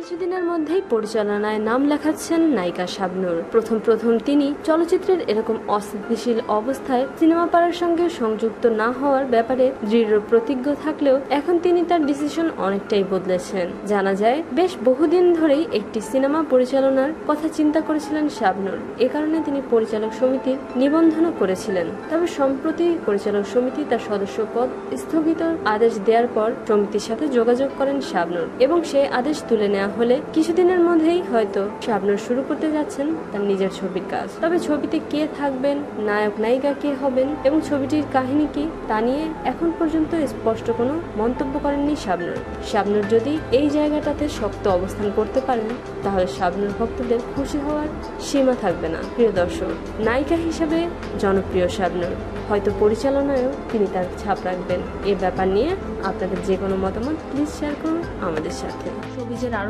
কিছুদিনের মধ্যেই পরিচালনায় নাম লেখাচ্ছেন নায়িকা শাবনূর। প্রথম প্রথম তিনি চলচ্চিত্রের এরকম অস্থিতিশীল অবস্থায় সিনেমা পাড়ার সঙ্গে সংযুক্ত না হওয়ার ব্যাপারে দৃঢ় প্রতিজ্ঞ থাকলেও এখন তিনি তার ডিসিশন অনেকটাই বদলেছেন। জানা যায়, বেশ বহুদিন ধরেই একটি সিনেমা পরিচালনার কথা চিন্তা করেছিলেন শাবনূর। এ কারণে তিনি পরিচালক সমিতির নিবন্ধনও করেছিলেন। তবে সম্প্রতি পরিচালক সমিতি তার সদস্য পদ স্থগিত আদেশ দেওয়ার পর সমিতির সাথে যোগাযোগ করেন শাবনূর এবং সেই আদেশ তুলে নেওয়া হলে কিছুদিনের মধ্যেই হয়তো শাবনূর শুরু করতে যাচ্ছেন তার নিজের ছবির কাজ। তবে ছবিতে কে থাকবেন, নায়ক, নায়িকা কে হবেন এবং ছবিটির কাহিনী কি তা নিয়ে এখন পর্যন্ত স্পষ্ট কোনো মন্তব্য করেননি শাবনূর। শাবনূর যদি এই জায়গাটাতে শক্ত অবস্থান করতে পারেন, তাহলে শাবনূর ভক্তদের খুশি হওয়ার সীমা থাকবে না। প্রিয় দর্শক, নায়িকা হিসেবে জনপ্রিয় শাবনূর। হয়তো পরিচালনায়ও তিনি তার ছাপ রাখবেন। এ ব্যাপার নিয়ে আপনাদের যে কোনো মতামত প্লিজ শেয়ার করুন আমাদের সাথে। শোবিজের আরও